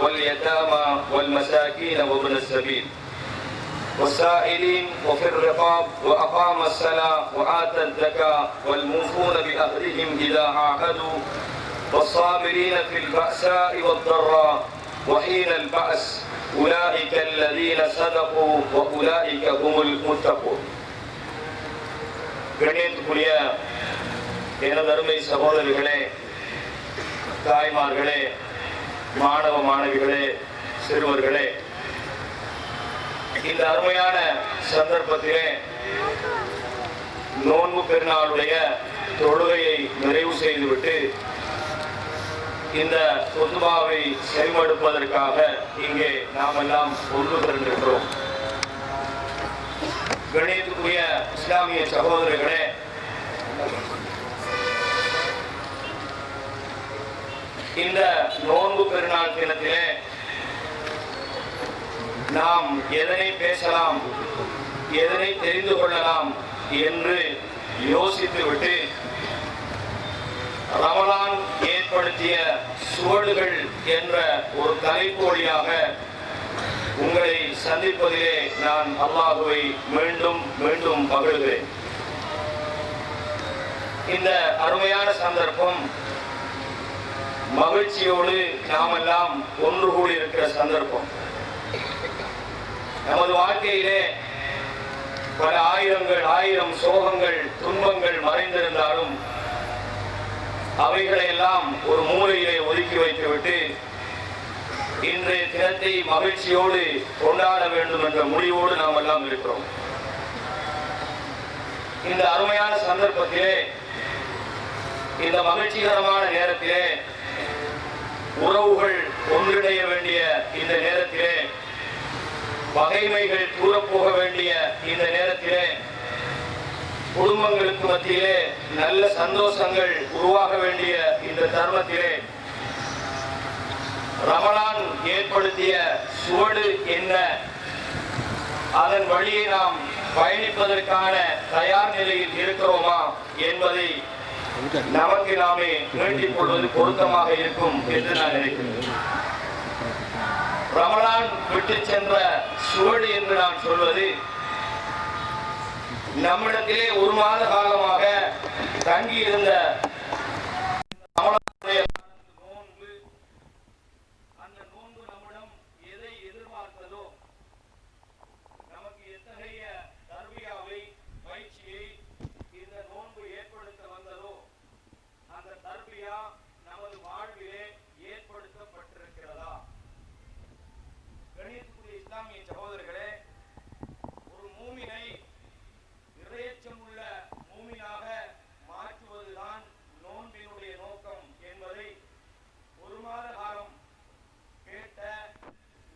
واليتامى والمساكين وابن السبيل والسائلين وفي الرقاب وأقام الصلاة وآتى الزكاة والموفون بأهلهم إذا عاهدوا والصابرين في البأساء والضراء وحين البأس أولئك الذين صدقوا وأولئك هم المتقون கணியத்துக்குரிய எனது அருமை சகோதரிகளே தாய்மார்களே மாணவ மாணவிகளே சிறுவர்களே இந்த அருமையான சந்தர்ப்பத்திலே நோன்பு பெருநாளுடைய தொழுகையை நிறைவு செய்துவிட்டு இந்த சொத்துபாவை செவிமடுப்பதற்காக இங்கே நாம் எல்லாம் ஒன்று திரண்டிருக்கிறோம் கணியத்துக்குரிய இஸ்லாமிய சகோதரர்களே இந்த நோன்பு பெருநாள் தினத்திலே நாம் எதனை பேசலாம் எதனை தெரிந்து கொள்ளலாம் என்று யோசித்துவிட்டு ரமலான் ஏற்படுத்திய சுவடுகள் என்ற ஒரு தலைப்போடியாக உங்களை சந்திப்பதிலே நான் அல்லாஹுவை மீண்டும் மீண்டும் மகிழ்கிறேன். இந்த அருமையான சந்தர்ப்பம் மகிழ்ச்சியோடு நாமெல்லாம் ஒன்று கூடி இருக்கிற சந்தர்ப்பம். நமது வாழ்க்கையிலே பல ஆயிரங்கள் ஆயிரம் சோகங்கள் துன்பங்கள் மறைந்திருந்தாலும் அவைகளை எல்லாம் ஒரு மூலையிலே ஒதுக்கி வைத்துவிட்டு இன்றைய தினத்தை மகிழ்ச்சியோடு கொண்டாட வேண்டும் என்ற முடிவோடு நாம் எல்லாம் இருக்கிறோம். இந்த அருமையான சந்தர்ப்பத்திலே இந்த மகிழ்ச்சிகரமான நேரத்திலே உறவுகள் ஒன்றிணைய வேண்டிய இந்த நேரத்திலே பகைமைகள் தூரப்போக வேண்டிய இந்த நேரத்திலே குடும்பங்களுக்கு மத்தியிலே நல்ல சந்தோஷங்கள் உருவாக வேண்டிய இந்த தருணத்திலே ரமலான் ஏற்படுத்திய சுவடு என்ன? அதன் வழியை நாம் பயணிப்பதற்கான தயார் நிலையில் இருக்கிறோமா என்பதை நமக்கு நாமே வேண்டிக் கொள்வது பொருத்தமாக இருக்கும் என்று நான் நினைக்கிறேன். ரமலான் விட்டு சென்ற சுவடு என்று நான் சொல்வது நம்மிடத்திலே ஒரு மாத காலமாக தங்கி இருந்த ரமலானுடைய நோன்பு அந்த நோன்பு நம்மிடம் எதை எதிர்பார்த்ததோ நமக்கு எத்தகைய தர்பியாவை பயிற்சியை இந்த நோன்பு ஏற்படுத்த வந்ததோ அந்த தர்பியா நமது வாழ்விலே ஏற்படுத்தப்பட்டிருக்கிறதா கணியத்துக்குரிய இஸ்லாமிய சகோதரர்களே ஒரு மூமினை இறையச்சம் உள்ள மூமினாக மாற்றுவதுதான் நோன்பினுடைய நோக்கம் என்பதை ஒரு மாத காலம் கேட்ட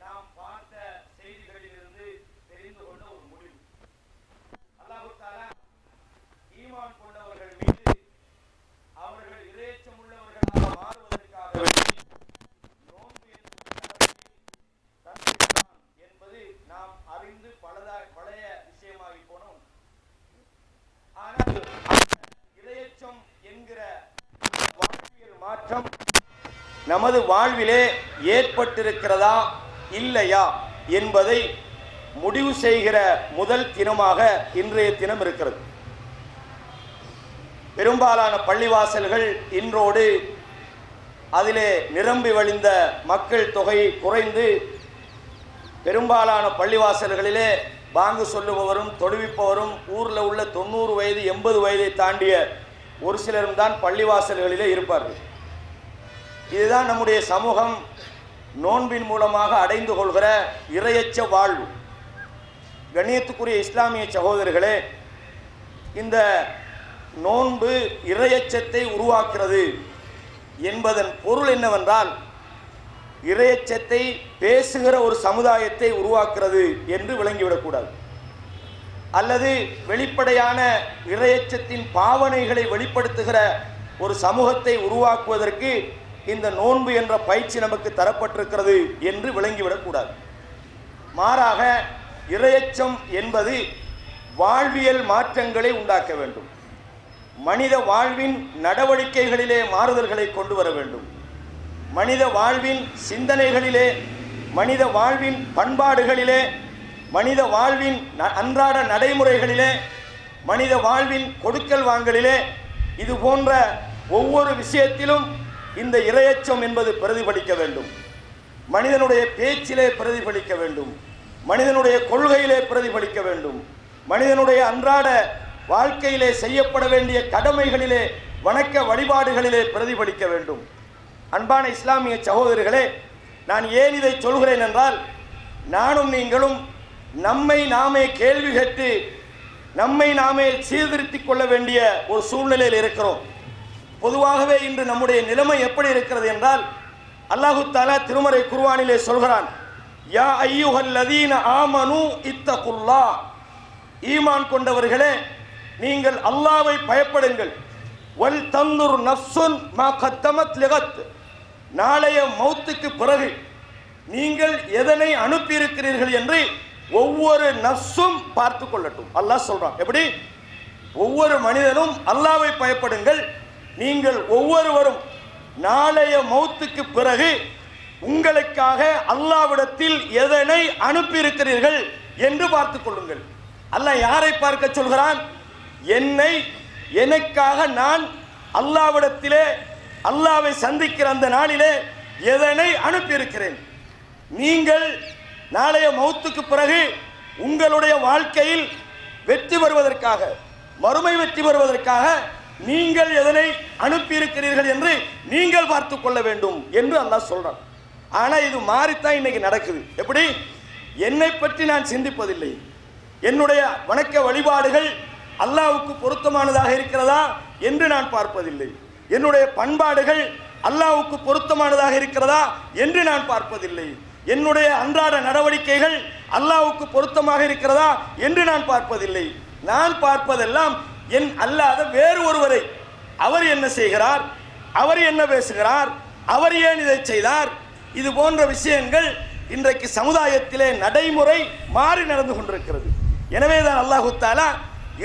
நாம் பார்த்த செய்திகளிலிருந்து தெரிந்து கொண்ட ஒரு முடிவு அல்லாஹு தஆலா ஈமான் கொண்டவர்கள் மீது அவர்கள் இறையச்சம் உள்ளவர்களாக மாறுவதற்காக வேண்டி நோன்பு என்பது தந்திருக்கிறான் என்பது நாம் அறிந்து பலதா பழைய விஷயமாகி போனோம் ஆனால் இரையச்சம் என்கிற வாழ்வியல் மாற்றம் நமது வாழ்விலே ஏற்பட்டிருக்கிறதா இல்லையா என்பதை முடிவு செய்கிற முதல் தினமாக இன்றைய தினம் இருக்கிறது. பெரும்பாலான பள்ளிவாசல்கள் இன்றோடு அதிலே நிரம்பி வழிந்த மக்கள் தொகை குறைந்து பெரும்பாலான பள்ளிவாசல்களிலே பாங்கு சொல்லுபவரும் தொழுவிப்பவரும் ஊரில் உள்ள தொண்ணூறு வயது எண்பது வயதை தாண்டிய ஒரு சிலரும் தான் பள்ளிவாசல்களிலே இருப்பார்கள். இதுதான் நம்முடைய சமூகம் நோன்பின் மூலமாக அடைந்து கொள்கிற இரையச்ச வாழ்வு. கண்ணியத்துக்குரிய இஸ்லாமிய சகோதரர்களே இந்த நோன்பு இரையச்சத்தை உருவாக்கிறது என்பதன் பொருள் என்னவென்றால் இரையச்சத்தை பேசுகிற ஒரு சமுதாயத்தை உருவாக்கிறது என்று விளங்கிவிடக்கூடாது. அல்லது வெளிப்படையான இரையச்சத்தின் பாவனைகளை வெளிப்படுத்துகிற ஒரு சமூகத்தை உருவாக்குவதற்கு இந்த நோன்பு என்ற பயிற்சி நமக்கு தரப்பட்டிருக்கிறது என்று விளங்கிவிடக்கூடாது. மாறாக இரையச்சம் என்பது வாழ்வியல் மாற்றங்களை உண்டாக்க வேண்டும். மனித வாழ்வின் நடவடிக்கைகளிலே மாறுதல்களை கொண்டு வர வேண்டும். மனித வாழ்வின் சிந்தனைகளிலே மனித வாழ்வின் பண்பாடுகளிலே மனித வாழ்வின் அன்றாட நடைமுறைகளிலே மனித வாழ்வின் கொடுக்கல் வாங்கலிலே இது போன்ற ஒவ்வொரு விஷயத்திலும் இந்த இரையச்சம் என்பது பிரதிபலிக்க வேண்டும். மனிதனுடைய பேச்சிலே பிரதிபலிக்க வேண்டும். மனிதனுடைய கொள்கையிலே பிரதிபலிக்க வேண்டும். மனிதனுடைய அன்றாட வாழ்க்கையிலே செய்யப்பட வேண்டிய கடமைகளிலே வணக்க வழிபாடுகளிலே பிரதிபலிக்க வேண்டும். அன்பான இஸ்லாமிய சகோதரர்களே நான் ஏன் இதை சொல்கிறேன் என்றால் நானும் நீங்களும் நம்மை நாமே கேள்வி கேட்டு நம்மை நாமே சீர்திருத்திக் கொள்ள வேண்டிய ஒரு சூழ்நிலையில் இருக்கிறோம். பொதுவாகவே இன்று நம்முடைய நிலைமை எப்படி இருக்கிறது என்றால் அல்லாஹு தாலா திருமறை குர்வானிலே சொல்கிறான் யா ஐயுஹல் ஆமனு இத்தகுல்லா. ஈமான் கொண்டவர்களே நீங்கள் அல்லாவை பயப்படுங்கள். வல் தந்துர் நஃப்சுன் மா கத்தமத் லிகத். நாளைய மௌத்துக்கு பிறகு நீங்கள் எதனை அனுப்பியிருக்கிறீர்கள் என்று ஒவ்வொரு நஃப்ஸும் பார்த்து கொள்ளட்டும். அல்லாஹ் சொல்றான் எப்படி? ஒவ்வொரு மனிதனும் அல்லாவை பயப்படுங்கள் நீங்கள் ஒவ்வொருவரும் நாளைய மௌத்துக்கு பிறகு உங்களுக்காக அல்லாவிடத்தில் எதனை அனுப்பியிருக்கிறீர்கள் என்று பார்த்துக் கொள்ளுங்கள். அல்ல யாரை பார்க்க சொல்கிறான்? என்னை எனக்காக நான் அல்லாவிடத்திலே அல்லாவை சந்திக்கிற அந்த நாளிலே எதனை அனுப்பியிருக்கிறேன்? நீங்கள் நாளைய மௌத்துக்கு பிறகு உங்களுடைய வாழ்க்கையில் வெற்றி பெறுவதற்காக மறுமை வெற்றி பெறுவதற்காக நீங்கள் எதனை அனுப்பியிருக்கிறீர்கள் என்று நீங்கள் பார்த்து கொள்ள வேண்டும் என்று அல்லாஹ் சொல்றான். ஆனால் இது மாறித்தான் இன்னைக்கு நடக்குது. எப்படி? என்னை பற்றி நான் சிந்திப்பதில்லை. என்னுடைய வணக்க வழிபாடுகள் அல்லாவுக்கு பொருத்தமானதாக இருக்கிறதா என்று நான் பார்ப்பதில்லை. என்னுடைய பண்பாடுகள் அல்லாவுக்கு பொருத்தமானதாக இருக்கிறதா என்று நான் பார்ப்பதில்லை. என்னுடைய அன்றாட நடவடிக்கைகள் அல்லாவுக்கு பொருத்தமாக இருக்கிறதா என்று நான் பார்ப்பதில்லை. நான் பார்ப்பதெல்லாம் என் அல்லாத வேறு ஒருவரை. அவர் என்ன செய்கிறார்? அவர் என்ன பேசுகிறார்? அவர் ஏன் இதை செய்தார்? இது போன்ற விஷயங்கள் இன்றைக்கு சமுதாயத்திலே நடைமுறை மாறி நடந்து கொண்டிருக்கிறது. எனவே தான் அல்லாஹு தாலா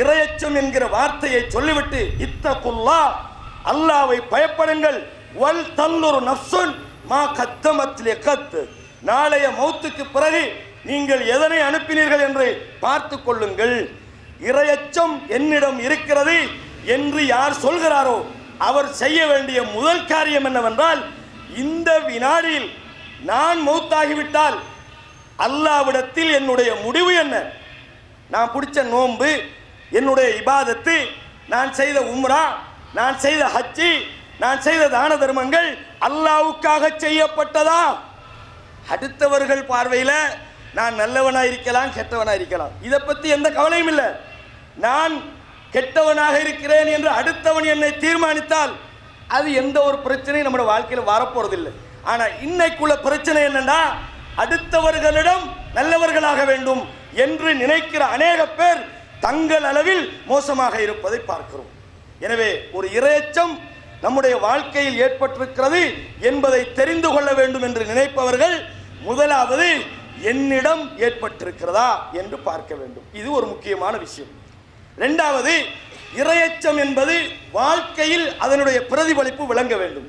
இரையச்சம் என்கிற வார்த்தையை சொல்லிவிட்டு இத்த குல்லா அல்லாவை பயப்படுங்கள். வல் தல்லொரு நப்சுன் மா கத்தமத்திலே கத்து நாளைய மௌத்துக்கு பிறகு நீங்கள் எதனை அனுப்பினீர்கள் என்று பார்த்து கொள்ளுங்கள். இரையச்சம் என்னிடம் இருக்கிறது என்று யார் சொல்கிறாரோ அவர் செய்ய வேண்டிய முதல் காரியம் என்னவென்றால் இந்த வினாடியில் நான் மௌத்தாகிவிட்டால் அல்லாவிடத்தில் என்னுடைய முடிவு என்ன? நான் பிடிச்ச நோன்பு என்னுடைய இபாதத்து நான் செய்த உம்ரா நான் செய்த ஹஜ்ஜி நான் செய்த தான தர்மங்கள் அல்லாவுக்காக செய்யப்பட்டதா? அடுத்தவர்கள் பார்வையில் நான் நல்லவனாக இருக்கலாம் கெட்டவனாக இருக்கலாம் இதை பற்றி எந்த கவலையும் இல்லை. நான் கெட்டவனாக இருக்கிறேன் என்று அடுத்தவன் என்னை தீர்மானித்தால் அது எந்த ஒரு பிரச்சனையும் நம்முடைய வாழ்க்கையில் வரப்போறதில்லை. ஆனால் இன்னைக்குள்ள பிரச்சனை என்னன்னா அடுத்தவர்களிடம் நல்லவர்களாக வேண்டும் என்று நினைக்கிற அநேக பேர் தங்கள் அளவில் மோசமாக இருப்பதை பார்க்கிறோம். எனவே ஒரு இரையச்சம் நம்முடைய வாழ்க்கையில் ஏற்பட்டிருக்கிறது என்பதை தெரிந்து கொள்ள வேண்டும் என்று நினைப்பவர்கள் முதலாவது என்னிடம் ஏற்பட்டிருக்கிறதா என்று பார்க்க வேண்டும். இது ஒரு முக்கியமான விஷயம். ரெண்டாவது இரையச்சம் என்பது வாழ்க்கையில் அதனுடைய பிரதிபலிப்பு விளங்க வேண்டும்.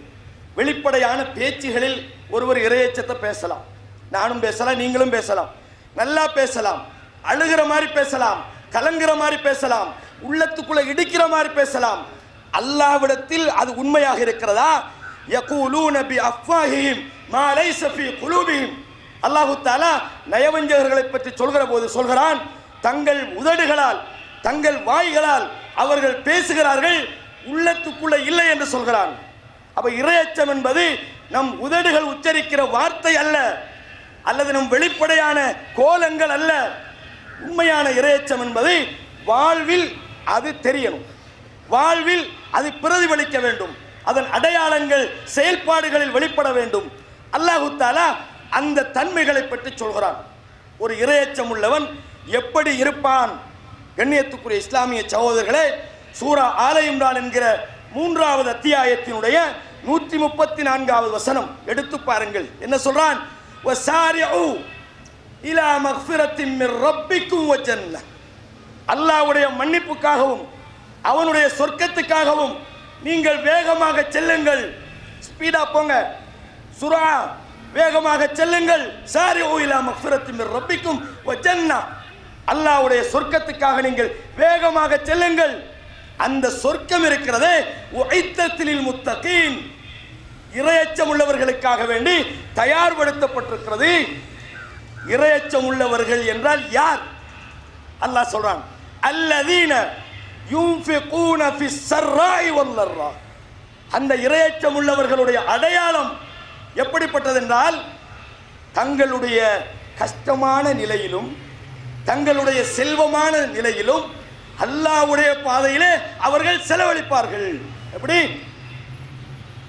வெளிப்படையான பேச்சுகளில் ஒருவர் இரையச்சத்தை பேசலாம். நானும் பேசலாம் நீங்களும் பேசலாம். நல்லா பேசலாம் அழுகிற மாதிரி பேசலாம் கலங்குற மாதிரி பேசலாம் உள்ளத்துக்குள்ள இடிக்கிற மாதிரி பேசலாம். அல்லாவிடத்தில் அது உண்மையாக இருக்கிறதா? யகூலூன பி அஃப்வாஹிஹிம் மா லைஸ ஃபீ குலூபிஹிம். அல்லாஹு தாலா நயவஞ்சகர்களை பற்றி சொல்கிற போது சொல்கிறான் தங்கள் உதடுகளால் தங்கள் வாய்களால் அவர்கள் பேசுகிறார்கள் உள்ளத்துக்குள்ள இல்லை என்று சொல்கிறான். அப்ப இரையச்சம் என்பது நம் உதடுகள் உச்சரிக்கிற வார்த்தை அல்ல அல்லது நம் வெளிப்படையான கோலங்கள் அல்ல. உண்மையான இரையச்சம் என்பது வாழ்வில் அது தெரியணும். வாழ்வில் அது பிரதிபலிக்க வேண்டும். அதன் அடையாளங்கள் செயல்பாடுகளில் வெளிப்பட வேண்டும். அல்லாஹு தாலா அந்த தன்மைகளை பற்றி சொல்கிறான். ஒரு இரையச்சம் உள்ளவன் எப்படி இருப்பான்? கண்ணியத்துக்குரிய இஸ்லாமிய சகோதரர்களே சூரா ஆல இம்ரான் என்கிற மூன்றாவது அத்தியாயத்தினுடைய நூற்றி முப்பத்தி நான்காவது வசனம். எடுத்து பாருங்கள். என்ன சொல்றான்? அல்லாவுடைய அல்லாஹ்வுடைய மன்னிப்புக்காகவும் அவனுடைய சொர்க்கத்துக்காகவும் நீங்கள் வேகமாக செல்லுங்கள். ஸ்பீடா போங்க. சுரா வேகமாக செல்லுங்கள். சாரி ஓயிலா மக்ஃபிரத்தின் மிர் ரப்பிக்கும் ஜன்னா அல்லாவுடைய அல்லாஹ்வுடைய சொர்க்கத்துக்காக நீங்கள் வேகமாக செல்லுங்கள். அந்த சொர்க்கம் இருக்கிறதே உஐத்தத்திலில் முத்தகீன். இரையச்சம் உள்ளவர்களுக்காக வேண்டி தயார்படுத்தப்பட்டிருக்கிறது. இரையச்சம் உள்ளவர்கள் என்றால் யார்? அல்லாஹ் சொல்றான் அல்லதீன யுன்ஃபிகூன ஃபிஸ் சர்ராய் வல்லர்ரா அந்த இரையச்சம் உள்ளவர்களுடைய அடையாளம் எப்படிப்பட்டது என்றால் தங்களுடைய கஷ்டமான நிலையிலும் தங்களுடைய செல்வமான நிலையிலும் அல்லாஹ்வுடைய பாதையிலே அவர்கள் செலவழிப்பார்கள். எப்படி?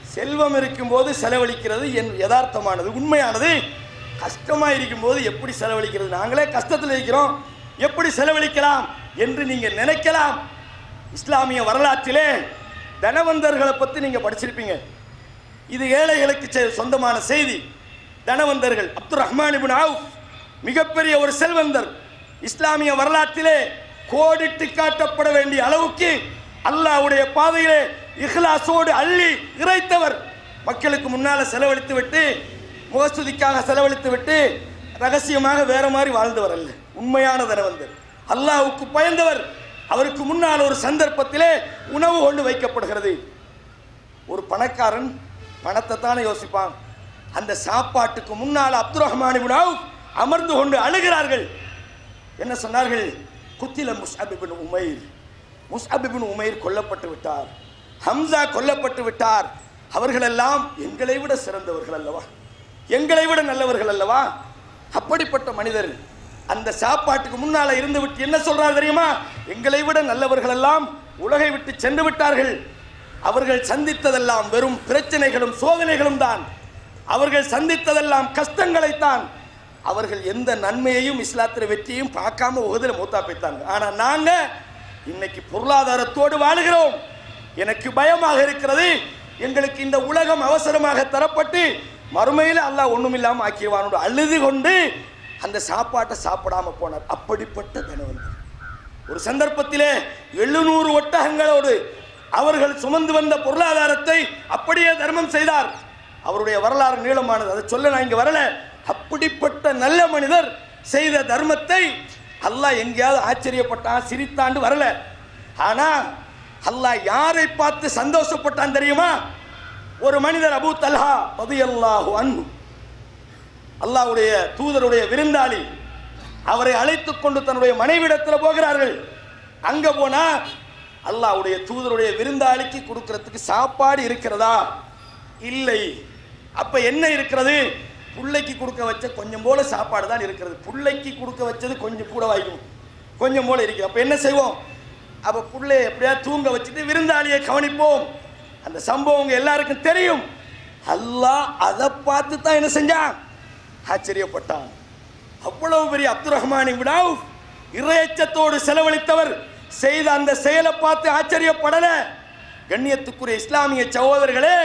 செல்வம் இருக்கும்போது செலவழிக்கிறது என் யதார்த்தமானது உண்மையானது. கஷ்டமாக இருக்கும்போது எப்படி செலவழிக்கிறது? நாங்களே கஷ்டத்தில் இருக்கிறோம். எப்படி செலவழிக்கலாம் என்று நீங்கள் நினைக்கலாம். இஸ்லாமிய வரலாற்றிலே தனவந்தர்களை பற்றி நீங்கள் படிச்சிருப்பீங்க. இது ஏழைகளுக்கு செ- சொந்தமான செய்தி. தனவந்தர்கள் அப்துல் ரஹ்மான் இபின் அவுஃப் மிகப்பெரிய ஒரு செல்வந்தர். இஸ்லாமிய வரலாற்றிலே கோடிட்டு காட்டப்பட வேண்டிய அளவுக்கு அல்லாஹ்வுடைய பாதையிலே இஹ்லாசோடு அள்ளி இறைத்தவர் மக்களுக்கு முன்னால் செலவழித்து விட்டு முகஸ்துதிக்காக செலவழித்து விட்டு ரகசியமாக வேற மாதிரி வாழ்ந்தவர் அல்ல. உண்மையான தனவந்தர். அல்லாவுக்கு பயந்தவர் அவருக்கு முன்னால் ஒரு சந்தர்ப்பத்திலே உணவு கொண்டு வைக்கப்படுகிறது. ஒரு பணக்காரன் பணத்தை தானே யோசிப்பான். அந்த சாப்பாட்டுக்கு முன்னால் அப்துல் ரஹ்மான் அமர்ந்து கொண்டு அழுகிறார்கள். என்ன சொன்னார்கள்? குத்தில முஸ்அபிபின் உமைர். முஸ்அபிபின் உமைர் கொல்லப்பட்டு விட்டார். ஹம்சா கொல்லப்பட்டு விட்டார். அவர்களெல்லாம் எங்களை விட சிறந்தவர்கள் அல்லவா? எங்களை விட நல்லவர்கள் அல்லவா? அப்படிப்பட்ட மனிதர் அந்த சாப்பாட்டுக்கு முன்னால் இருந்து விட்டு என்ன சொல்றார் தெரியுமா? எங்களை விட நல்லவர்கள் எல்லாம் உலகை விட்டு சென்று விட்டார்கள். அவர்கள் சந்தித்ததெல்லாம் வெறும் பிரச்சனைகளும் சோதனைகளும் தான். அவர்கள் சந்தித்ததெல்லாம் கஷ்டங்களைத்தான் அவர்கள் எந்த நன்மையையும் இஸ்லாத்திர வெற்றியையும் பார்க்காம உகதில் மூத்தா போய்த்தாங்க ஆனால் நாங்கள் இன்னைக்கு பொருளாதாரத்தோடு வாழுகிறோம். எனக்கு பயமாக இருக்கிறது. எங்களுக்கு இந்த உலகம் அவசரமாக தரப்பட்டு மறுமையில் அல்லாஹ் ஒன்றும் இல்லாமல் ஆக்கிடுவானோட அழுது கொண்டு அந்த சாப்பாட்டை சாப்பிடாம போனார். அப்படிப்பட்ட தனவந்தர் ஒரு சந்தர்ப்பத்திலே எழுநூறு ஒட்டகங்களோடு அவர்கள் சுமந்து வந்த பொருளாதாரத்தை அப்படியே தர்மம் செய்தார். அவருடைய வரலாறு நீளமானது. அதை சொல்ல நான் இங்கே வரல. அப்படிப்பட்ட நல்ல மனிதர் செய்த தர்மத்தை அல்லாஹ் எங்கேயாவது ஆச்சரியப்பட்டான் சிரித்தாண்டு வரல. ஆனா அல்லாஹ் யாரை பார்த்து சந்தோஷப்பட்டான் தெரியுமா? ஒரு மனிதர் அபு தல்ஹா பது அல்லாஹு அன்பு அல்லாவுடைய தூதருடைய விருந்தாளி. அவரை அழைத்து கொண்டு தன்னுடைய மனைவிடத்தில் போகிறார்கள். அங்க போனா அல்லாவுடைய தூதருடைய விருந்தாளிக்கு கொடுக்கறதுக்கு சாப்பாடு இருக்கிறதா? இல்லை. அப்ப என்ன இருக்கிறது? புள்ளைக்கு கொடுக்க வச்ச கொஞ்சம் போல சாப்பாடு தான் இருக்கிறது. புள்ளைக்கு கொடுக்க வச்சது கொஞ்சம் கூட வாய்க்கும். கொஞ்சம் போல இருக்குது அப்போ என்ன செய்வோம்? அப்போ புள்ளைய எப்படியா தூங்க வச்சுட்டு விருந்தாளியை கவனிப்போம். அந்த சம்பவம் எல்லாருக்கும் தெரியும். அல்லாஹ் அதை பார்த்து தான் என்ன செஞ்சான்? ஆச்சரியப்பட்டான். அவ்வளவு பெரிய அப்துல் ரஹ்மான் விடாவ் இறையச்சத்தோடு செலவழித்தவர். செய்த அந்த செயலை பார்த்து ஆச்சரியப்படல. கண்ணியத்துக்குரிய இஸ்லாமிய சகோதரர்களே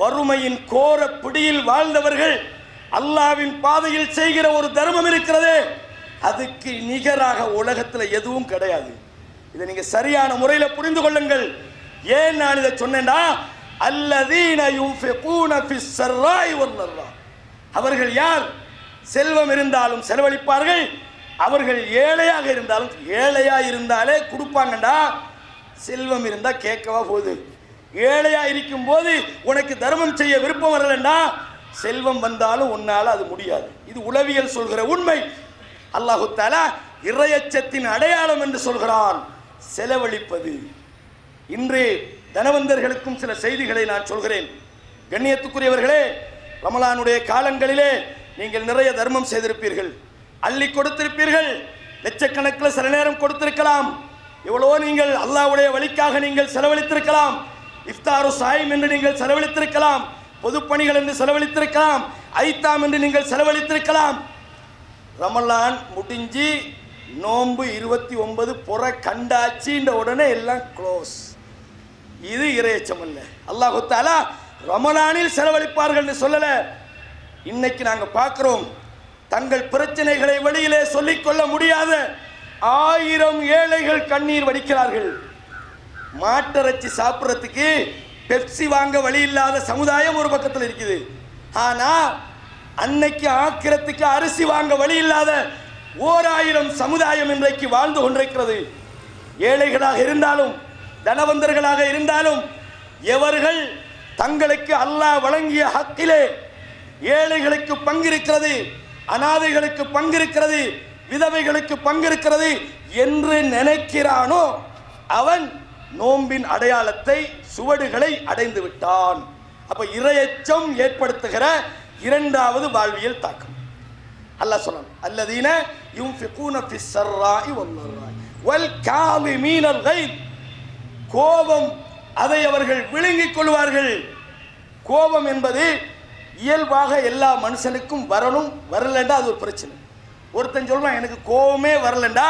வறுமையின் கோர பிடியில் வாழ்ந்தவர்கள் அல்லாவின் பாதையில் செய்கிற ஒரு தர்மம் இருக்கிறது அதுக்கு நிகராக உலகத்தில் எதுவும் கிடையாது. இதை நீங்க சரியான முறையில் புரிந்து கொள்ளுங்கள். ஏன் நான் இதை சொன்னேன்னா அல்லதீன யுன்ஃபிகூன ஃபிஸ் சர்ராய் வல் அவர்கள் யார்? செல்வம் இருந்தாலும் செலவழிப்பார்கள். அவர்கள் ஏழையாக இருந்தாலும் ஏழையாக இருந்தாலே கொடுப்பாங்கடா. செல்வம் இருந்தால் கேட்கவா போகுது. ஏழையாக இருக்கும் போது உனக்கு தர்மம் செய்ய விருப்பம் வரலண்டா. செல்வம் வந்தாலும் உன்னால் அது முடியாது. இது உளவியல் சொல்கிற உண்மை. அல்லாஹு தாலா இறையச்சத்தின் அடையாளம் என்று சொல்கிறான். செலவழிப்பது. இன்று தனவந்தர்களுக்கும் சில செய்திகளை நான் சொல்கிறேன். கண்ணியத்துக்குரியவர்களே ரமலானுடைய காலங்களிலே நீங்கள் நிறைய தர்மம் செய்திருப்பீர்கள். அள்ளி கொடுத்திருப்பீர்கள். லட்சக்கணக்கில் சில நேரம் கொடுத்திருக்கலாம். எவ்வளோ நீங்கள் அல்லாஹ்வுடைய வழிக்காக நீங்கள் செலவழித்திருக்கலாம். இஃப்தாரு சாயிம் என்று நீங்கள் செலவழித்திருக்கலாம். பொதுப்பணிகள் என்று செலவழித்திருக்கலாம். ஐத்தாம் என்று நீங்கள் செலவழித்திருக்கலாம். ரமலான் முடிஞ்சு நோன்பு இருபத்தி ஒன்பது புற கண்டாச்சின்ற உடனே எல்லாம் க்ளோஸ் இது இறையச்சம் அல்ல. அல்லாஹு தாலா ரமலானில் செலவழிப்பார்கள் சொல்லலை. இன்னைக்கு நாங்கள் பார்க்குறோம். தங்கள் பிரச்சனைகளை வெளியிலே சொல்லிக்கொள்ள முடியாத ஆயிரம் ஏழைகள் கண்ணீர் வடிக்கிறார்கள். மாட்டிறைச்சி சாப்பிட்றதுக்கு பெப்சி வாங்க வழி இல்லாத சமுதாயம் ஒரு பக்கத்தில் இருக்குது. ஆனால் அன்னைக்கு ஆக்கிரத்துக்கு அரிசி வாங்க வழி இல்லாத ஓர் ஆயிரம் சமுதாயம் இன்றைக்கு வாழ்ந்து கொண்டிருக்கிறது. ஏழைகளாக இருந்தாலும் தனவந்தர்களாக இருந்தாலும் எவர்கள் தங்களுக்கு அல்லாஹ் வழங்கிய ஹக்கிலே ஏழைகளுக்கு பங்கிருக்கிறது அனாதைகளுக்கு பங்கிருக்கிறது விதவைகளுக்கு பங்கிருக்கிறது என்று நினைக்கிறானோ அவன் நோம்பின் அடையாளத்தை சுவடுகளை அடைந்து விட்டான். அப்ப இரையச்சம் ஏற்படுத்துகிற இரண்டாவது வாழ்வியல் தாக்கம். அல்லாஹ் சொல்லணும் அல்லதீன யுன்ஃபிகூன ஃபிஸ்ஸர்ராய் வல்லர்ராய் வல் காலிமீனல் கைல். கோபம் அதை அவர்கள் விழுங்கிக் கொள்வார்கள். கோபம் என்பது இயல்பாக எல்லா மனுஷனுக்கும் வரணும் வரலண்டா அது ஒரு பிரச்சனை. ஒருத்தன் சொல்றான் எனக்கு கோபமே வரலண்டா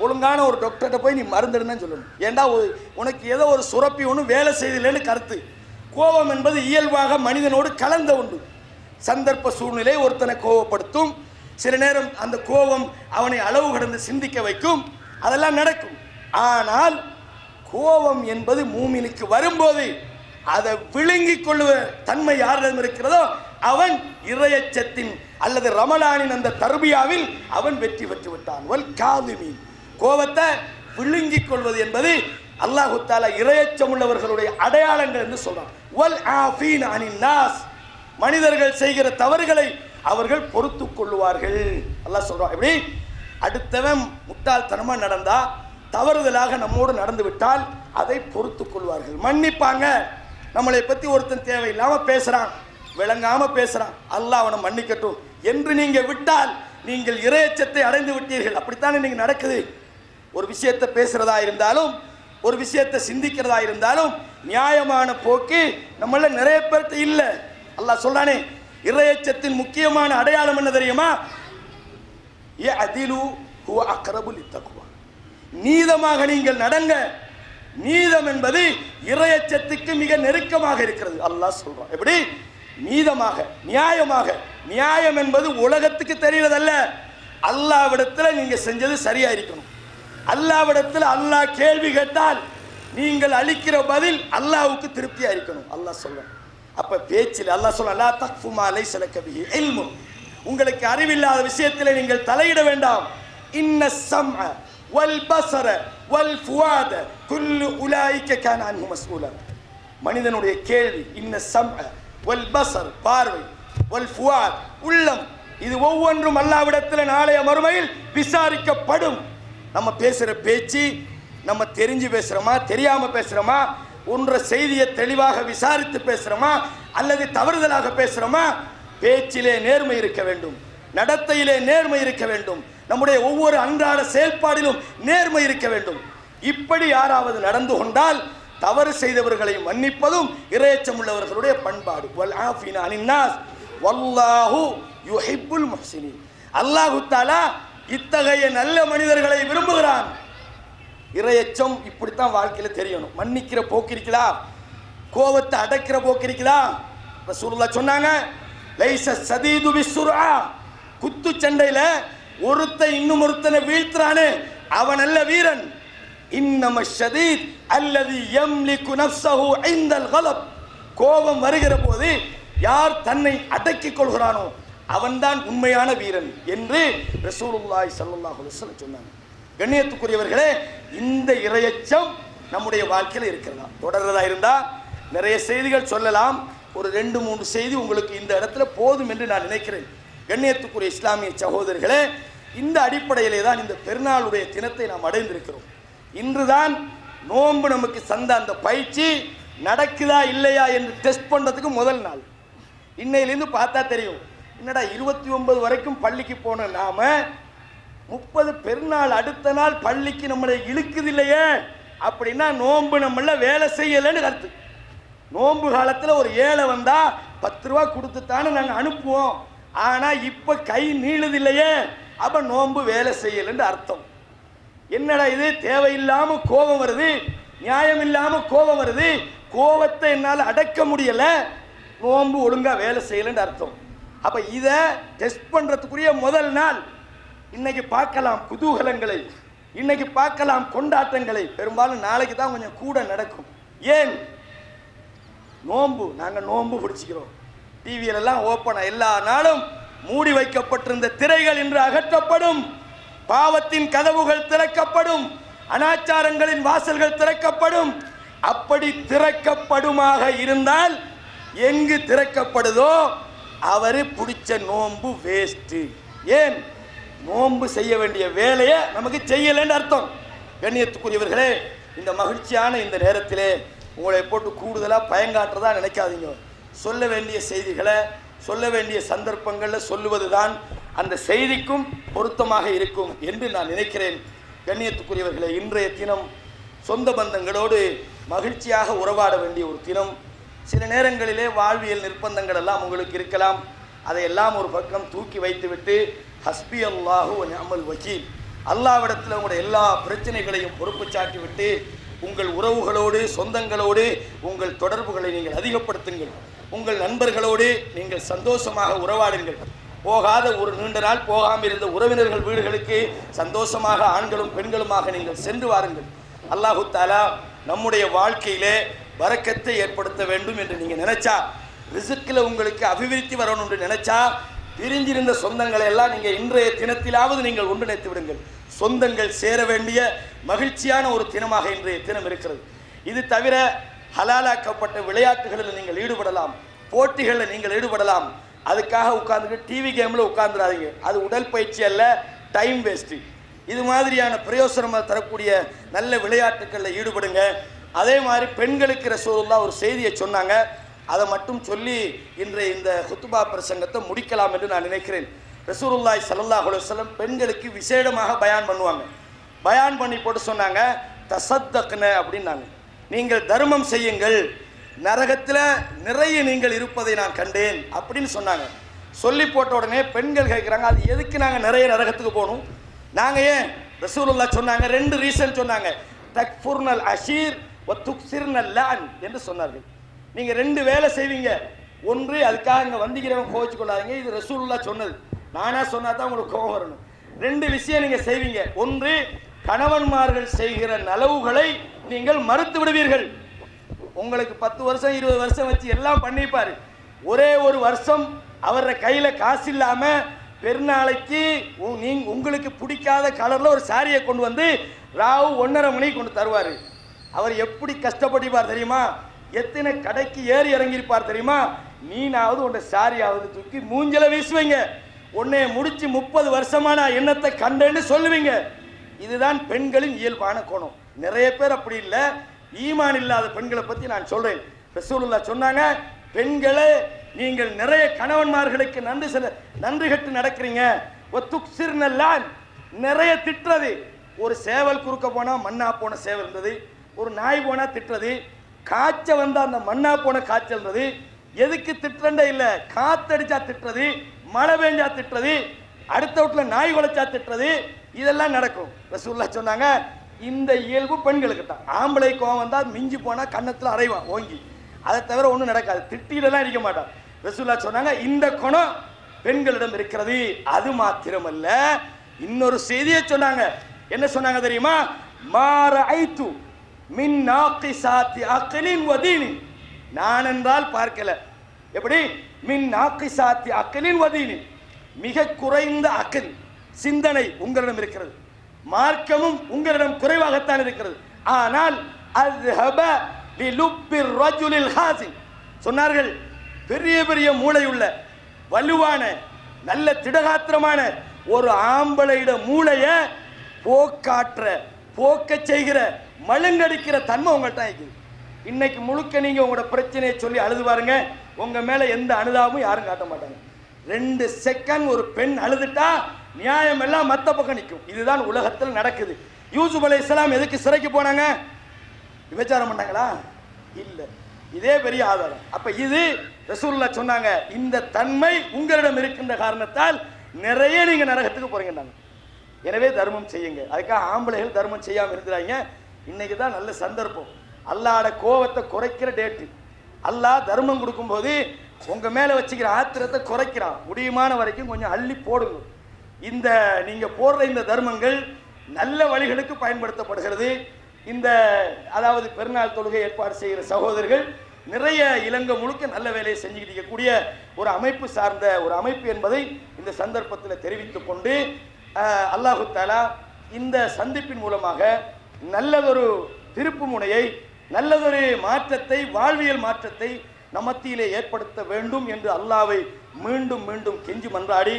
ஒழுங்கான ஒரு டாக்டர்கிட்ட போய் நீ மருந்துடுன்னு சொல்லணும். ஏண்டா ஒரு- உனக்கு ஏதோ ஒரு சுரப்பி ஒன்றும் வேலை செய்யலைன்னு கருத்து. கோபம் என்பது இயல்பாக மனிதனோடு கலந்த உண்டு. சந்தர்ப்ப சூழ்நிலை ஒருத்தனை கோபப்படுத்தும். சில நேரம் அந்த கோபம் அவனை அளவு கடந்து சிந்திக்க வைக்கும். அதெல்லாம் நடக்கும். ஆனால் கோபம் என்பது மூமினுக்கு வரும்போது அதை விழுங்கிக் கொள்ளுவ தன்மை யாரிடம் இருக்கிறதோ அவன் இறையச்சத்தின் அல்லது ரமலானின் அந்த தர்பியாவில் அவன் வெற்றி பெற்று விட்டான். வல் காதுமீன். கோபத்தை விழுங்கிக் கொள்வது என்பது அல்லாஹு தாலா இறையச்சம் உள்ளவர்களுடைய அடையாளங்கள் என்று சொல்றான். வல் ஆஃபீன் அனின் நாஸ். மனிதர்கள் செய்கிற தவறுகளை அவர்கள் பொறுத்து கொள்ளுவார்கள். அல்லாஹ் சொல்றான். எப்படி? அடுத்தவன் முட்டாள்தனமா நடந்தா தவறுதலாக நம்மோடு நடந்து விட்டால் அதை பொறுத்து கொள்வார்கள். மன்னிப்பாங்க. நம்மளை பத்தி ஒருத்தன் தேவையில்லாம பேசுறான். விளங்காம பேசுறான். அல்லாஹ் அவனை மன்னிக்கட்டும். என்று நீங்க விட்டால் நீங்கள் இரையச்சத்தை அடைந்து விட்டீர்கள். அப்படித்தானே நீங்க நடக்குது? ஒரு விஷயத்தை பேசுறதா இருந்தாலும் ஒரு விஷயத்தை சிந்திக்கிறதா இருந்தாலும் நியாயமான போக்கு நம்மள நிறைய பேர்த்து இல்ல. அல்லாஹ் சொல்றானே இறையச்சத்தின் முக்கியமான அடையாளம் என்ன தெரியுமா? ஏ அதிலு ஹுவ அக்ரபு லித்தக்குவா நீதமாக நீங்கள் நடங்க. நீதம் என்பது இறையச்சத்துக்கு மிக நெருக்கமாக இருக்கிறது. அல்லாஹ் சொல்றான். எப்படி? நீதமாக நியாயமாக. நியாயம் என்பது உலகத்துக்கு தெரியறதல்ல. அல்லாவிடத்தில் நீங்க செஞ்சது சரியா இருக்கணும். அல்லாவிடத்தில் அல்லாஹ் கேள்வி கேட்டால் நீங்கள் அளிக்கிற பதில் அல்லாவுக்கு திருப்தியாக இருக்கணும். அல்லாஹ் சொல்லுவேன் அப்போ பேச்சில் அல்லாஹ் சொல்ல அல்லா தக்ஃபுமா அலை லக எல்மு உங்களுக்கு அறிவில்லாத விஷயத்தில் நீங்கள் தலையிட வேண்டாம். இன்ன சம் வல் பசர வல் ஃபுவாத குல்லு உலாய்க்க கான அன்ஹு மஸ்ஊலா. மனிதனுடைய கேள்வி இன்ன சம் வல் பசர் பார்வை வல் ஃபுவாத் உள்ளம். இது ஒவ்வொன்றும் அல்லாவிடத்தில் நாளைய மறுமையில் விசாரிக்கப்படும். நம்ம பேசுகிற பேச்சு நம்ம தெரிஞ்சு பேசுகிறோமா தெரியாமல் பேசுகிறோமா ஒன்ற செய்தியை தெளிவாக விசாரித்து பேசுகிறோமா அல்லது தவறுதலாக பேசுகிறோமா பேச்சிலே நேர்மை இருக்க வேண்டும். நடத்தையிலே நேர்மை இருக்க வேண்டும். நம்முடைய ஒவ்வொரு அன்றாட செயல்பாடிலும் நேர்மை இருக்க வேண்டும். இப்படி யாராவது நடந்து கொண்டால் தவறு செய்தவர்களை மன்னிப்பதும் இரையச்சம் உள்ளவர்களுடைய பண்பாடு. வல்லாஹு யுஹிப்புல் முஹ்சினின். அல்லாஹு தாலா இத்தகைய நல்ல மனிதர்களை விரும்புகிறான். இரையச்சம் இப்படித்தான் வாழ்க்கையில் தெரியணும். மன்னிக்கிற போக்கு இருக்குதா? கோபத்தை அடக்கிற போக்கு இருக்குதா? சொன்னாங்க லைச சதீது விசுரா குத்து சண்டையில ஒருத்தன் இன்னும் ஒருத்தனை வீழ்த்துறானே. அவன் அல்ல வீரன். இன்னம ஷதீத் அல்லது யம்லிகு நஃப்ஸஹு ஐந்தல் கலப். கோபம் வருகிற போது யார் தன்னை அடக்கிக் கொள்கிறானோ அவன்தான் உண்மையான வீரன் என்று ரசூலுல்லாய் ஸல்லல்லாஹு அலைஹி சொன்னாங்க. கண்ணியத்துக்குரியவர்களே இந்த இரையச்சம் நம்முடைய வாழ்க்கையில் இருக்கிறதா? தொடர்றதா இருந்தால் நிறைய செய்திகள் சொல்லலாம். ஒரு ரெண்டு மூன்று செய்தி உங்களுக்கு இந்த இடத்துல போதும் என்று நான் நினைக்கிறேன். கண்ணியத்துக்குரிய இஸ்லாமிய சகோதரர்களே இந்த அடிப்படையிலே தான் இந்த பெருநாளுடைய தினத்தை நாம் அடைந்திருக்கிறோம். இன்றுதான் நோன்பு நமக்கு சந்த அந்த பயிற்சி நடக்குதா இல்லையா என்று டெஸ்ட் பண்ணுறதுக்கு முதல் நாள். இன்னையிலேருந்து பார்த்தா தெரியும். என்னடா இருபத்தி ஒன்பது வரைக்கும் பள்ளிக்கு போன நாம? முப்பது பெருநாள் அடுத்த நாள் பள்ளிக்கு நம்மளை இழுக்குது இல்லையே அப்படின்னா நோன்பு நம்மள வேலை செய்யலைன்னு கருத்து. நோன்பு காலத்தில் ஒரு ஏழை வந்தா பத்து ரூபா கொடுத்துத்தானே நாங்கள் அனுப்புவோம். ஆனால் இப்போ கை நீளுது இல்லையே அப்போ நோன்பு வேலை செய்யலைன்னு அர்த்தம். என்னடா இது? தேவையில்லாமல் கோபம் வருது. நியாயம் இல்லாமல் கோபம் வருது. கோபத்தை என்னால் அடக்க முடியலை. நோன்பு ஒழுங்காக வேலை செய்யலைன்னு அர்த்தம். அப்ப இதை டெஸ்ட் பண்றதுக்குரிய முதல் நாள். இன்னைக்கு பார்க்கலாம் குதூகலங்களை. இன்னைக்கு பார்க்கலாம் கொண்டாட்டங்களை. பெரும்பாலும் நாளைக்கு தான் கொஞ்சம் கூட நடக்கும். ஏன்? நோன்பு. நாங்கள் நோன்பு பிடிச்சிக்கிறோம் டிவியில எல்லாம் எல்லா நாளும் மூடி வைக்கப்பட்டிருந்த திரைகள் இன்று அகற்றப்படும். பாவத்தின் கதவுகள் திறக்கப்படும். அனாச்சாரங்களின் வாசல்கள் திறக்கப்படும். அப்படி திறக்கப்படுமாக இருந்தால் எங்கு திறக்கப்படுதோ அவர் பிடிச்ச நோன்பு வேஸ்ட்டு ஏன்? நோன்பு செய்ய வேண்டிய வேலையை நமக்கு செய்யலைன்னு அர்த்தம். கண்ணியத்துக்குரியவர்களே இந்த மகிழ்ச்சியான இந்த நேரத்திலே உங்களை போட்டு கூடுதலாக பயங்காட்டுறதா நினைக்காதீங்க. சொல்ல வேண்டிய செய்திகளை சொல்ல வேண்டிய சந்தர்ப்பங்களில் சொல்லுவது தான் அந்த செய்திக்கும் பொருத்தமாக இருக்கும் என்று நான் நினைக்கிறேன். கண்ணியத்துக்குரியவர்களே இன்றைய தினம் சொந்த பந்தங்களோடு மகிழ்ச்சியாக உறவாட வேண்டிய ஒரு தினம். சில நேரங்களிலே வாழ்வியல் நிர்பந்தங்கள் எல்லாம் உங்களுக்கு இருக்கலாம். அதையெல்லாம் ஒரு பக்கம் தூக்கி வைத்துவிட்டு ஹஸ்பி அல்லாஹு அமல் வக்கீல். அல்லாவிடத்தில் உங்களுடைய எல்லா பிரச்சனைகளையும் பொறுப்பு சாட்டிவிட்டு உங்கள் உறவுகளோடு சொந்தங்களோடு உங்கள் தொடர்புகளை நீங்கள் அதிகப்படுத்துங்கள். உங்கள் நண்பர்களோடு நீங்கள் சந்தோஷமாக உறவாடுங்கள். போகாத ஒரு நீண்ட நாள் போகாமல் இருந்த உறவினர்கள் வீடுகளுக்கு சந்தோஷமாக ஆண்களும் பெண்களுமாக நீங்கள் சென்று வாருங்கள். அல்லாஹு தாலா நம்முடைய வாழ்க்கையிலே வரக்கத்தை ஏற்படுத்த வேண்டும் என்று நீங்கள் நினைச்சா ரிசுக்கில் உங்களுக்கு அபிவிருத்தி வரணும் என்று நினைச்சா பிரிஞ்சிருந்த சொந்தங்களை எல்லாம் நீங்கள் இன்றைய தினத்திலாவது நீங்கள் ஒன்றிணைத்து விடுங்கள். சொந்தங்கள் சேர வேண்டிய மகிழ்ச்சியான ஒரு தினமாக இன்றைய தினம் இருக்கிறது. இது தவிர ஹலாலாக்கப்பட்ட விளையாட்டுகளில் நீங்கள் ஈடுபடலாம். போட்டிகளில் நீங்கள் ஈடுபடலாம். அதுக்காக உட்காந்துட்டு டிவி கேமில் உட்காந்துடாதீங்க அது உடல் பயிற்சி அல்ல டைம் வேஸ்ட்டு இது மாதிரியான பிரயோசனமாக தரக்கூடிய நல்ல விளையாட்டுகளில் ஈடுபடுங்க. அதே மாதிரி பெண்களுக்கு ரசூலுல்லா ஒரு செய்தியை சொன்னாங்க. அதை மட்டும் சொல்லி இன்றைய இந்த ஹுத்துபா பிரசங்கத்தை முடிக்கலாம் என்று நான் நினைக்கிறேன். ரசூலுல்லாய் ஸல்லல்லாஹு அலைஹி பெண்களுக்கு விசேடமாக பயான் பண்ணுவாங்க. பயான் பண்ணி போட்டு சொன்னாங்க தசத்தக்ன அப்படின்னாங்க. நீங்கள் தர்மம் செய்யுங்கள். நரகத்தில் நிறைய நீங்கள் இருப்பதை நான் கண்டேன் அப்படின்னு சொன்னாங்க. சொல்லி போட்ட உடனே பெண்கள் கேட்குறாங்க அது எதுக்கு நாங்கள் நிறைய நரகத்துக்கு போகணும்? நாங்கள் ஏன்? ரசூலுல்லா சொன்னாங்க ரெண்டு ரீசன் சொன்னாங்க. தக்ஃபுர்னல் அஷீர் என்று சொன்னார்கள். நீங்கள் ரெண்டு வேலை செய்வீங்க. ஒன்று அதுக்காக இங்கே வந்திக்கிறவங்க கோவிச்சு கொள்ளாதீங்க இது ரசூல்லா சொன்னது. நானா சொன்னா தான் உங்களுக்கு கோபம் வரணும். ரெண்டு விஷயம் நீங்கள் செய்வீங்க. ஒன்று கணவன்மார்கள் செய்கிற நலவுகளை நீங்கள் மறுத்து விடுவீர்கள். உங்களுக்கு பத்து வருஷம் இருபது வருஷம் வச்சு எல்லாம் பண்ணிப்பாரு. ஒரே ஒரு வருஷம் அவர கையில காசு இல்லாம பெருநாளைக்கு உ- நீங்க உங்களுக்கு பிடிக்காத கலர்ல ஒரு சாரியை கொண்டு வந்து ராவு ஒன்றரை மணிக்கு கொண்டு தருவாரு. அவர் எப்படி கஷ்டப்பட்டிருப்பார் தெரியுமா? எத்தனை கடைக்கு ஏறி இறங்கியிருப்பார் தெரியுமா? நீனாவது உன்னை சாரியாவது தூக்கி மூஞ்சல வீசுவீங்க. உன்னை முடிச்சு முப்பது வருஷமா நான் என்னத்தை கண்டேன்னு சொல்லுவீங்க. இதுதான் பெண்களின் இயல்பான கோணம். நிறைய பேர் அப்படி இல்லை. ஈமான் இல்லாத பெண்களை பத்தி நான் சொல்றேன். ரசூலுல்லா சொன்னாங்க பெண்களே நீங்கள் நிறைய கணவன்மார்களுக்கு நன்றி செல நன்றி கட்டு நடக்கிறீங்க. ஒத்துக்சிர்னெல்லாம் நிறைய திட்டுறது. ஒரு சேவல் குறுக்க போனால் மண்ணா போன சேவல் இருந்தது. ஒரு நாய் போனால் திட்டுறது காய்ச்ச வந்தால் அந்த மண்ணா போன காய்ச்சல் இருந்தது எதுக்கு திட்டுறண்டே இல்லை காத்தடிச்சா திட்டுறது மழை பெஞ்சா திட்டுறது அடுத்த வீட்டில் நாய் குலைச்சா திட்டுறது இதெல்லாம் நடக்கும். ரசூல்லா சொன்னாங்க இந்த இயல்பு பெண்களுக்கு தான் ஆம்பளை கோவம் வந்தால் மிஞ்சி போனால் கன்னத்தில் அரைவான் ஓங்கி. அதை தவிர ஒன்றும் நடக்காது. திட்டிடலாம் இருக்க மாட்டான். ரசூல்லா சொன்னாங்க இந்த குணம் பெண்களிடம் இருக்கிறது. அது மாத்திரமல்ல. இன்னொரு செய்தியை சொன்னாங்க. என்ன சொன்னாங்க தெரியுமா? மாற ஐத்து மின் நாக்கிசாத்தி அக்கலின் வதீனி. நான் என்றால் பார்க்கல. எப்படி? மின் நாக்கிசாத்தி அக்கலின் வதீனி. மிக குறைந்த அக்கல் சிந்தனை உங்களிடம் இருக்கிறது. மார்க்கமும் உங்களிடம் குறைவாகத்தான் இருக்கிறது. ஆனால் சொன்னார்கள் பெரிய பெரிய மூளையுள்ள வலுவான நல்ல திடகாத்திரமான ஒரு ஆம்பளையிட மூளைய போக்காற்ற போக்க செய்கிற மழுங்கடிக்கிற தன்மை உங்கள்கிட்ட இருக்குது இன்னைக்கு முழுக்க நீங்க உங்களோட பிரச்சனையை சொல்லி அழுது பாருங்க. உங்க மேல எந்த அனுதாபமும் யாரும் காட்ட மாட்டாங்க. ரெண்டு செகண்ட் ஒரு பெண் அழுதுட்டா நியாயம் எல்லாம் மத்த பக்கம் நிற்கும் இதுதான் உலகத்தில் நடக்குது. யூசுப் இஸ்லாம் எதுக்கு சிறைக்கு போனாங்க? விபச்சாரம் பண்ணாங்களா? இல்லை. இதே பெரிய ஆதாரம். அப்ப இது ரசூலுல்லா சொன்னாங்க இந்த தன்மை உங்களிடம் இருக்கின்ற காரணத்தால் நிறைய நீங்க நரகத்துக்கு போறீங்கன்னாங்க. எனவே தர்மம் செய்யுங்க. அதுக்காக ஆம்பளைகள் தர்மம் செய்யாமல் இருக்கிறாங்க. இன்னைக்கு தான் நல்ல சந்தர்ப்பம். அல்லாட கோவத்தை குறைக்கிற டேட்டு அல்லாஹ் தர்மம் கொடுக்கும்போது உங்கள் மேலே வச்சுக்கிற ஆத்திரத்தை குறைக்கிறான். முடியுமான வரைக்கும் கொஞ்சம் அள்ளி போடுங்க. இந்த நீங்கள் போடுற இந்த தர்மங்கள் நல்ல வழிகளுக்கு பயன்படுத்தப்படுகிறது. இந்த அதாவது பெருநாள் தொழுகை ஏற்பாடு செய்கிற சகோதரர்கள் நிறைய இலங்கை முழுக்க நல்ல வேலையை செஞ்சுக்கிட்டு இருக்கக்கூடிய ஒரு அமைப்பு சார்ந்த ஒரு அமைப்பு என்பதை இந்த சந்தர்ப்பத்தில் தெரிவித்துக்கொண்டு அல்லாஹு தாலா இந்த சந்திப்பின் மூலமாக நல்லதொரு திருப்பு முனையை நல்லதொரு மாற்றத்தை வாழ்வியல் மாற்றத்தை நமத்தியிலே ஏற்படுத்த வேண்டும் என்று அல்லாவை மீண்டும் மீண்டும் கெஞ்சி மன்றாடி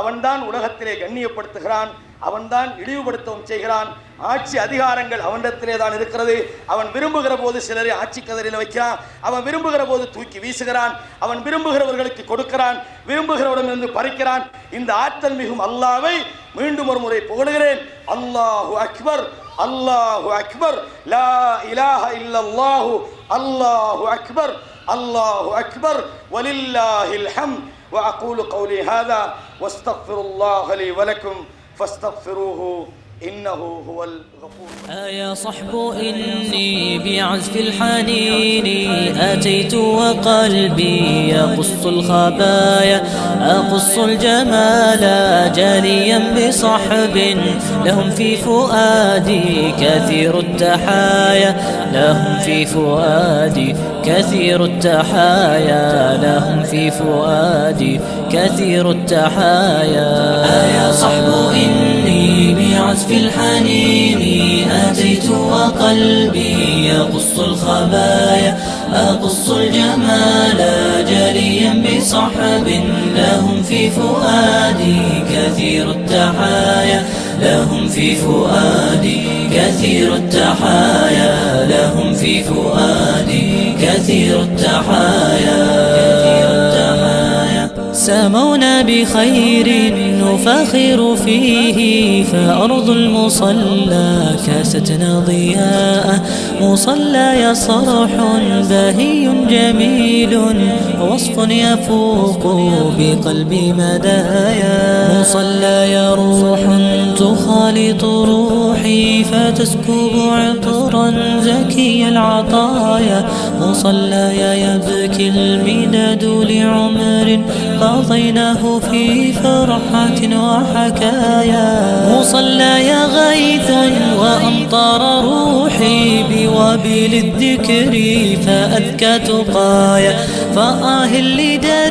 அவன்தான் உலகத்திலே கண்ணியப்படுத்துகிறான் அவன்தான் இழிவுபடுத்தவும் செய்கிறான் ஆட்சி அதிகாரங்கள் அவனிடத்திலே தான் இருக்கிறது அவன் விரும்புகிற போது சிலரை ஆட்சி கதறில் வைக்கிறான் அவன் விரும்புகிற போது தூக்கி வீசுகிறான் அவன் விரும்புகிறவர்களுக்கு கொடுக்கிறான் விரும்புகிறவரிடமிருந்து பறிக்கிறான் இந்த ஆற்றல் மிகும் அல்லாவை மீண்டும் ஒரு முறை புகழுகிறேன். அல்லாஹு அக்பர். الله أكبر. لا إله إلا الله. الله أكبر. الله أكبر. ولله الحمد. وأقول قولي هذا واستغفر الله لي ولكم فاستغفروه. إنه هو الغفور أيا صحب إني بعزف الحنين أتيت وقلبي يقص الخبايا أقص الجمال جاليا بصحب لهم في فؤادي كثير التحايا لهم في فؤادي كثير التحايا لهم في فؤادي كثير التحايا. أيا صحب إني بعزف الحنين أتيت وقلبي يقص الخبايا أقص الجمال جليا بصحب لهم في فؤادي كثير التحايا لهم في فؤادي كثير التحايا لهم في فؤادي كثير التحايا. سامونا بخير نفاخر فيه فأرض المصلى كاستنا ضياء مصلى صرح بهي جميل وصف يفوق بقلبي مدايا. مصلى روح تخالط روحي فتسكب عطرا زكي العطايا. مصلى يبكي المداد لعمر قضيناه في فرحة وحكايا. مصلى غيث وأمطر روحي بوابل الذكر فأذكى تقايا. فآه فيه